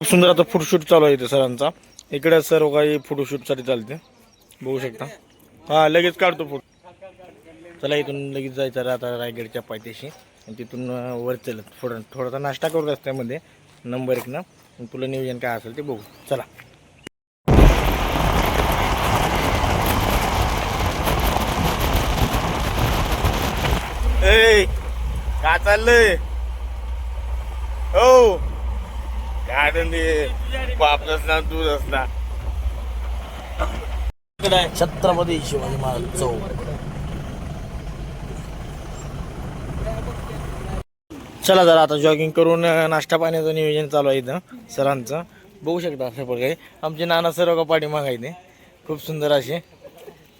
खूप सुंदर आता फोटोशूट चालू आहे इथे सरांचा. इकडे सर्व काही फोटोशूटसाठी चालते. बघू शकता. हा लगेच काढतो फोटो चला इथून लगेच जायचं रे आता रायगडच्या पायथ्याशी. आणि तिथून वर चलत थोडं थोडासा नाश्ता करू रस्त्यामध्ये. नंबर एक ना. तुला नियोजन काय असेल ते बघू. चला. ए काय चाललंय? हो. छत्रपती शिवाजी महाराज चौक. चला जरा आता जॉगिंग करून नाश्ता पाण्याचं नियोजन चालू आहे इथं सरांचं. बघू शकता अशा प्रकारे आमचे नाना सर्व पाठी मागायचे खूप सुंदर असे.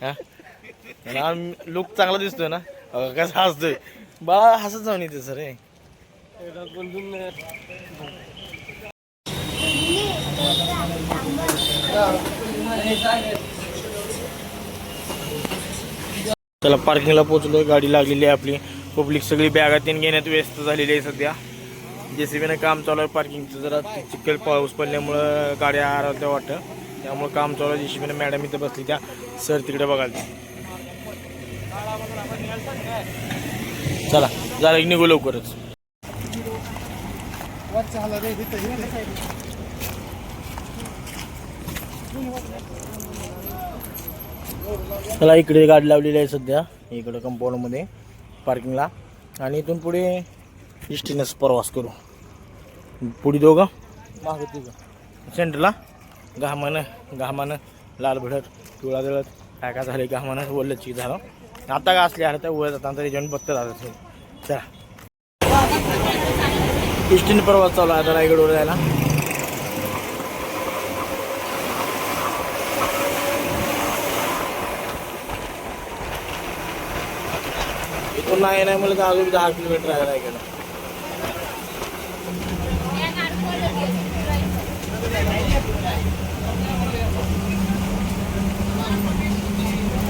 हा? लुक चांगला दिसतोय ना? अं, कसं हसतोय. बाळा हसत जाऊन येते सर चला पार्किंगला पोहोचलोय गाडी लागलेली आहे आपली. पब्लिक सगळी बॅगा तीन घेण्यात व्यस्त झालेली आहे सध्या. जेसीबीनं काम चालू आहे पार्किंगचं जरा चिखल पाऊस पडल्यामुळं गाड्या आराध्या वाटतं. त्यामुळं काम चालू आहे. जेसीबीनं मॅडम इथं बसली त्या. सर तिकडे बघायला चला जरा निघू लवकरच. चला इकडे गाडी लावलेली आहे सध्या. इकडे कंपाऊंडमध्ये पार्किंगला आणि इथून पुढे इष्टीनंच प्रवास करू. पुढे दोघं? मागं तिघं. सेंटरला घामानं घामानं लाल भडक पिवळा जळत काय काय झाले घामानं ओलं चीक झालं. आता का असले आता वर जातात तरी जेवण बघतं राहतात चला. इष्टीने प्रवास चालू आहे आता रायगडवर जायला. इथून नाही नाही मला तर अजून दहा किलोमीटर आहे रायगड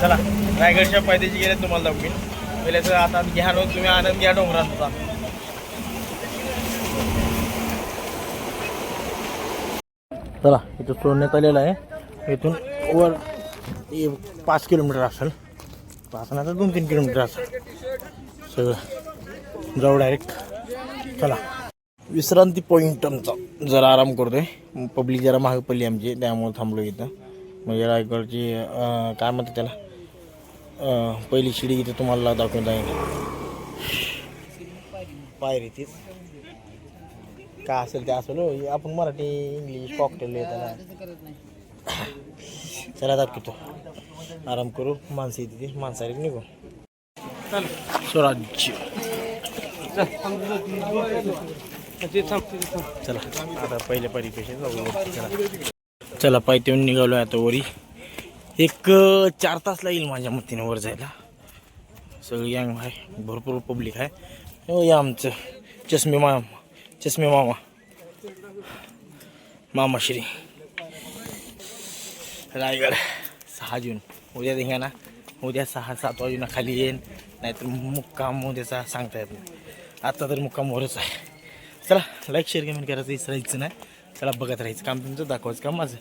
चला रायगडच्या पायथ्याशी गेले तुम्हाला दाखवीन पहिले तर आता घ्या तुम्ही आनंद घ्या डोंगरांचा चला इथं सोडण्यात आलेलं आहे. इथून वर पाच किलोमीटर असेल. पाच नाही तर दोन तीन किलोमीटर असं. सगळं. जाऊ डायरेक्ट चला. विश्रांती पॉईंट आमचा. जरा आराम करतोय. पब्लिक जरा महाग पडली आमची. त्यामुळे थांबलो इथं. म्हणजे रायगडची काय म्हणतात त्याला? पहिली शिडी इथे तुम्हाला दाखवून जाईल पायरी तीच. काय असेल ते असेल हो. आपण मराठी इंग्लिश कॉकटेल येताना. चला दाखवतो आराम करू. माणसं येते ती. माणसारी निघू. स्वराज्य. चला आता पहिले पारी कसे जाऊ. वरती. चला चला पायथ्याहून निघालो आहे आता वरी. एक चार तास लागेल माझ्या मतीने वर जायला. सगळी गँग आहे. भरपूर पब्लिक आहे. हो या आमचं. चष्मे मामा. चष्मे मामा. मामाश्री. रायगड सहा जून। उद्या देखा ना उद्या सहा सात वाजून खाली येईन नाहीतर मुक्काम उद्याचा सांगता येत नाही. आत्ता तर मुक्काम वरच आहे. चला लाईक शेअर कमेंट करायचं विसरायचं नाही. चला बघत राहायचं. काम तुमचं दाखवायचं काम माझं.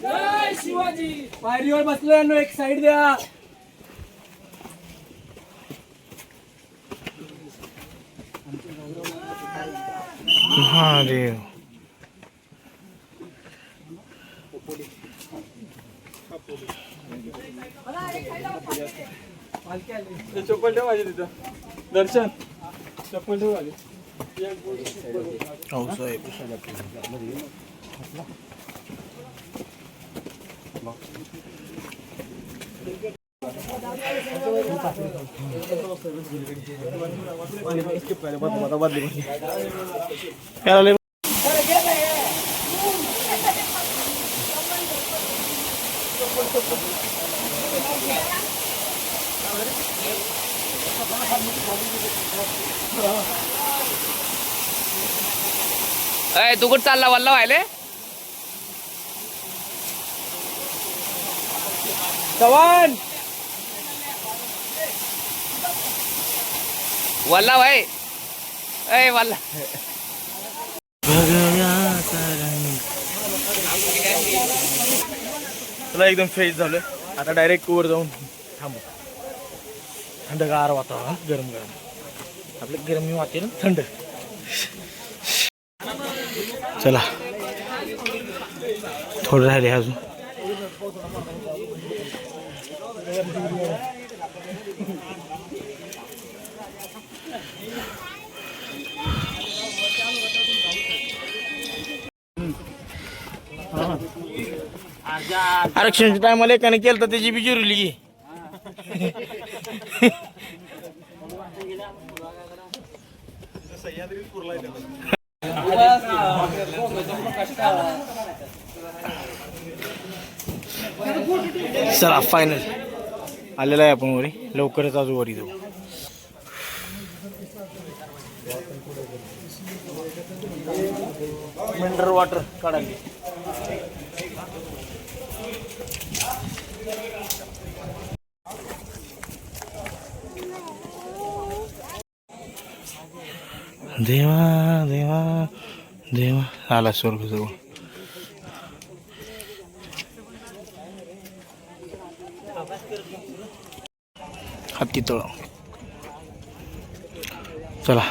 जय शिवाजी. पायरीवर बसलो एक साइड द्या. महादेव चप्पल ठेव माझी तिथं दर्शन चप्पल ठेव माझी हो साहेब याला लय- अय तू कुठं चालला वल्ला व्हायले? चव्हाण! वल्ला भाई अय वल्ला तुला एकदम फ्रेश झालोय. आता डायरेक्ट वर जाऊन थांबू. थंडगार वातावरण गरम गरम. आपलं गरमी वाटेल थंड. चला. थोडं राहिले अजून. आरक्षणच्या टायमाला एकाने केलं तर त्याची बी जिरली की चला फायनल आलेला आहे आपण वरी. लवकरच आज वरी जाऊ. मिनरल वॉटर काढाली देवा देवा देवा. आला स्वर्ग जवळ. हत्ती तळ चला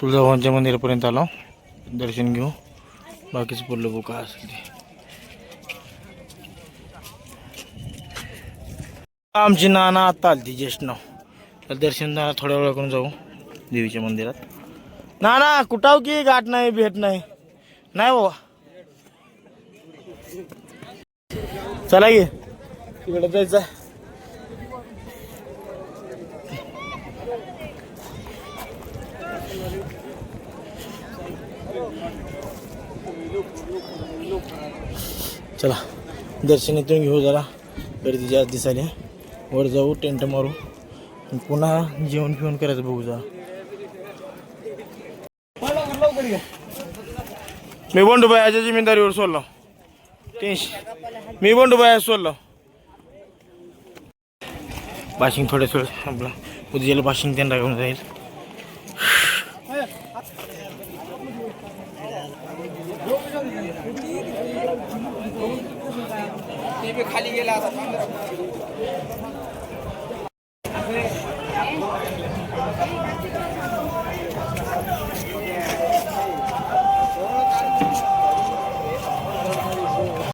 तुळजाभवानच्या मंदिरापर्यंत आलो. दर्शन घेऊ. बाकीचं पुरलं बुका असेल ते. आमची नाना आता आलती ज्येष्ठ नाव. तर दर्शन झालं थोड्या वेळा करून जाऊ देवीच्या मंदिरात. ना ना कुठाव की? गाठ नाही भेट नाही. नाही बाबा. चला ये तिकडे जायचं चला दर्शन इथून घेऊ जरा. गर्दी जास्त दिसायला वर जाऊ टेंट मारू. आणि पुन्हा जेवण फिवण करायचं बघू जरा. मी बंडूबाईच्या जिम्मेदारीवर सोडलो. टेन्शन मी बंडूबाई सोडलो. बाशिंग थोड्या थोडं आपला उद्याला बाशिंग त्यांना घेऊन जाईल. खाली गेला असं